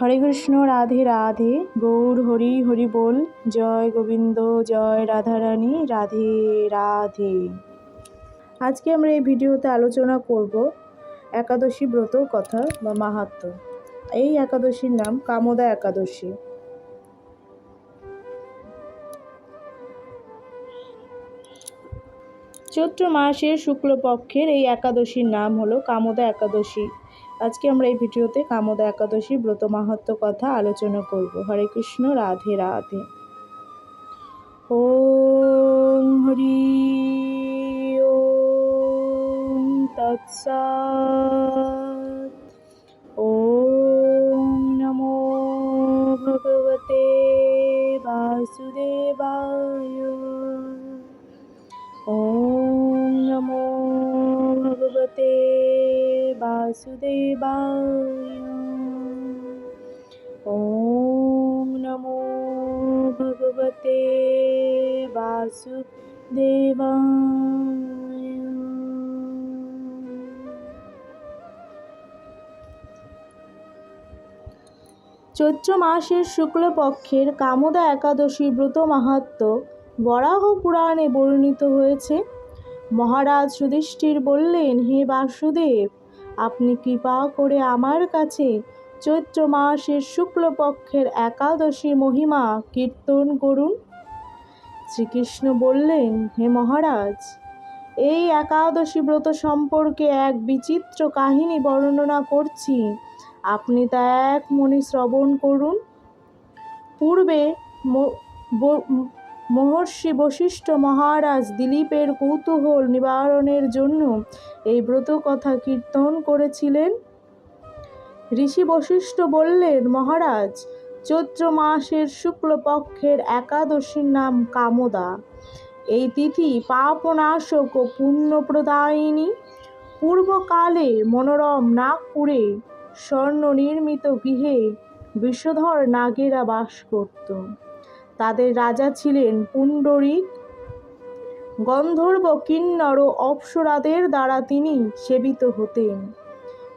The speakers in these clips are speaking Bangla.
হরে কৃষ্ণ, রাধে রাধে। গৌর হরি হরি বল। জয় গোবিন্দ, জয় রাধারানী, রাধে রাধে। আজকে আমরা এই ভিডিওতে আলোচনা করব একাদশী ব্রত কথা বা মাহাত্ম। এই একাদশীর নাম কামদা একাদশী। চৈত্র মাসের শুক্লপক্ষের এই একাদশীর নাম হলো কামদা একাদশী। আজকে আমরা এই ভিডিওতে কামদা একাদশী ব্রত মাহাত্ম কথা আলোচনা করব। হরে কৃষ্ণ, রাধে রাধে। ও হরি, ওম বাসুদেবায় ওম নমো ভগবতে বাসুদেবায় চৈত্র মাসের শুক্লপক্ষের কামদা একাদশী ব্রত মাহাত্ম বরাহ পুরাণে বর্ণিত হয়েছে। মহারাজ যুধিষ্ঠির বললেন, হে বাসুদেব আপনি কৃপা করে আমার কাছে চৈত্র মাসের শুক্লপক্ষের একাদশী মহিমা কীর্তন করুন। শ্রীকৃষ্ণ বললেন, হে মহারাজ, এই একাদশী ব্রত সম্পর্কে এক বিচিত্র কাহিনী বর্ণনা করছি। আপনি তা এক মনে শ্রবণ করুন। পূর্বে মহর্ষি বশিষ্ঠ মহারাজ দিলীপের কৌতূহল নিবারণের জন্য এই ব্রত কথা কীর্তন করেছিলেন। ঋষি বশিষ্ঠ বললেন, মহারাজ, চৈত্র মাসের শুক্লপক্ষের একাদশীর নাম কামদা। এই তিথি পাপনাশক ও পুণ্যপ্রদায়িনী। পূর্বকালে মনোরম নাগপুরে স্বর্ণ নির্মিত গৃহে বিষধর নাগেরা বাস করত। তাদের রাজা ছিলেন পুণ্ডরিক গন্ধর্ব কিন্নর ও অপ্সরাদের দ্বারা তিনি সেবিত হতেন।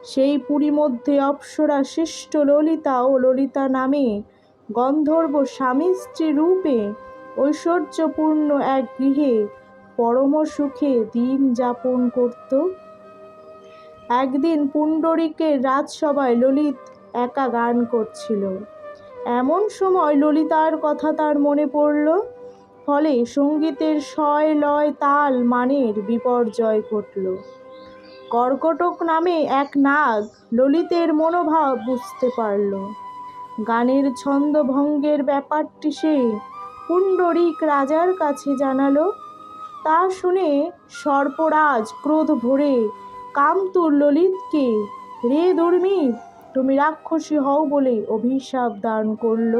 সেই পুরী মধ্যে অপ্সরা শিষ্ট ললিতা ও ললিতা নামে গন্ধর্ব স্বামী স্ত্রী রূপে ঐশ্বর্যপূর্ণ এক গৃহে পরম সুখে দিন যাপন করত। একদিন পুণ্ডরিকের রাজসভায় ললিত একা গান করছিল। এমন সময় ললিতার কথা তার মনে পড়ল, ফলে সঙ্গীতের শয় লয় তাল মানের বিপর্যয় ঘটল। কর্কটক নামে এক নাগ ললিতের মনোভাব বুঝতে পারল। গানের ছন্দভঙ্গের ব্যাপারটি সে পুণ্ডরিক রাজার কাছে জানালো। তা শুনে সর্পরাজ ক্রোধ ভরে কামতুর ললিতকে, রে দুর্মিত তুমি রাক্ষসী হও বলে অভিশাপ দান করল।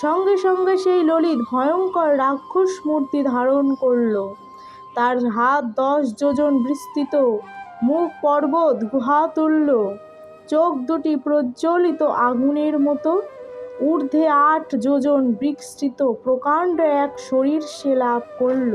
সঙ্গে সঙ্গে সেই ললিত ভয়ঙ্কর রাক্ষস মূর্তি ধারণ করল। তার হাত দশ যোজন বিস্তৃত, মুখ পর্বত গুহা তুলল। চোখ দুটি প্রজ্বলিত আগুনের মতো, ঊর্ধ্বে আট যোজন বিস্তৃত প্রকাণ্ড এক শরীর সে লাভ করল।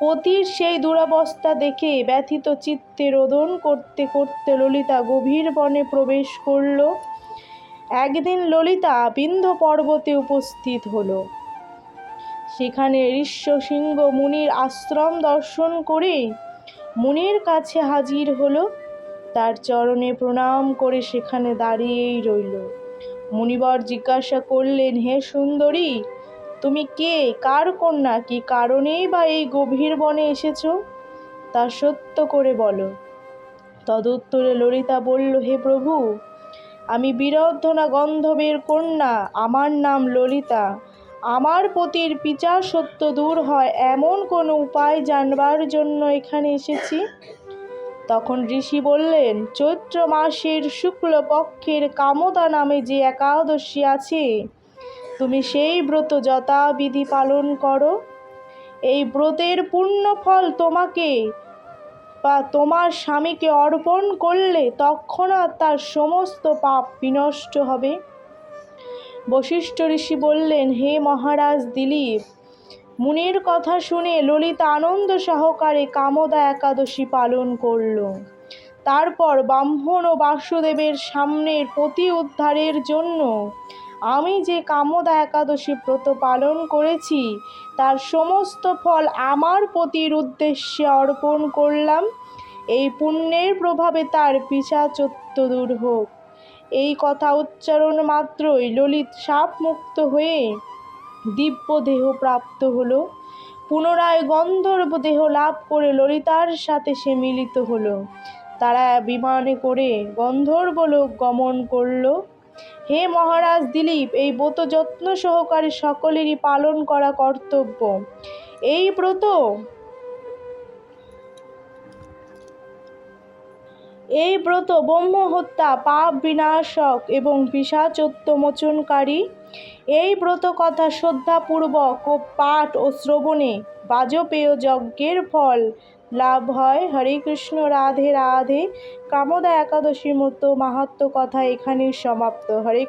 পতির সেই দুরবস্থা দেখে ব্যথিত চিত্তে রোদন করতে করতে ললিতা গভীর বনে প্রবেশ করল। একদিন ললিতা বিন্ধ পর্বতে উপস্থিত হলো। সেখানে ঋষ্যসিংহ মুনির আশ্রম দর্শন করে মুনির কাছে হাজির হলো। তার চরণে প্রণাম করে সেখানে দাঁড়িয়েই রইল। মুনিবর জিজ্ঞাসা করলেন, হে সুন্দরী তুমি কে? কার কন্যা? কি কারণেই বা এই গভীর বনে এসেছ? তা সত্য করে বলো। তদুত্তরে ললিতা বলল, হে প্রভু, আমি বিরদ্ধনা গন্ধবের কন্যা, আমার নাম ললিতা। আমার পতির পিচার সত্য দূর হয়, এমন কোনো উপায় জানবার জন্য এখানে এসেছি? তখন ঋষি বললেন, চৈত্র মাসের শুক্লপক্ষের কামদা নামে যে একাদশী আছে তুমি সেই ব্রত যথাবিধি পালন করো। এই ব্রতের পূর্ণ ফল তোমাকে বা তোমার স্বামীকে অর্পণ করলে তৎক্ষণাৎ তার সমস্ত পাপ বিনষ্ট হবে। বশিষ্ঠ ঋষি বললেন, হে মহারাজ দিলীপ, মুনির কথা শুনে ললিতা আনন্দ সহকারে কামদা একাদশী পালন করল। তারপর ব্রাহ্মণ ও বাসুদেবের সামনের প্রতি উদ্ধারের জন্য আমি যে কামদা একাদশী ব্রত পালন করেছি, তার সমস্ত ফল আমার পতির উদ্দেশ্যে অর্পণ করলাম। এই পুণ্যের প্রভাবে তার পিছাচত্ব দূর হোক। এই কথা উচ্চারণ মাত্রই ললিত সাপ মুক্ত হয়ে দিব্য দেহ প্রাপ্ত হল। পুনরায় গন্ধর্ব দেহ লাভ করে ললিতার সাথে সে মিলিত হলো। তারা বিমানে করে গন্ধর্ব লোক গমন করল। হে মহারাজ দিলীপ, এই ব্রত যত্ন সহকারে সকলেরই পালন করা কর্তব্য। এই ব্রত এই ব্রত ব্রহ্ম হত্যা পাপ বিনাশক এবং পিসাচত্ব মোচনকারী এই ব্রত কথা শ্রদ্ধাপূর্বক ও পাঠ ও শ্রবণে বাজপেয় যজ্ঞের ফল লাভ হয়। হরে কৃষ্ণ রাধে রাধে। কামদা একাদশীর মতো মাহাত্ম কথা এখানেই সমাপ্ত। হরে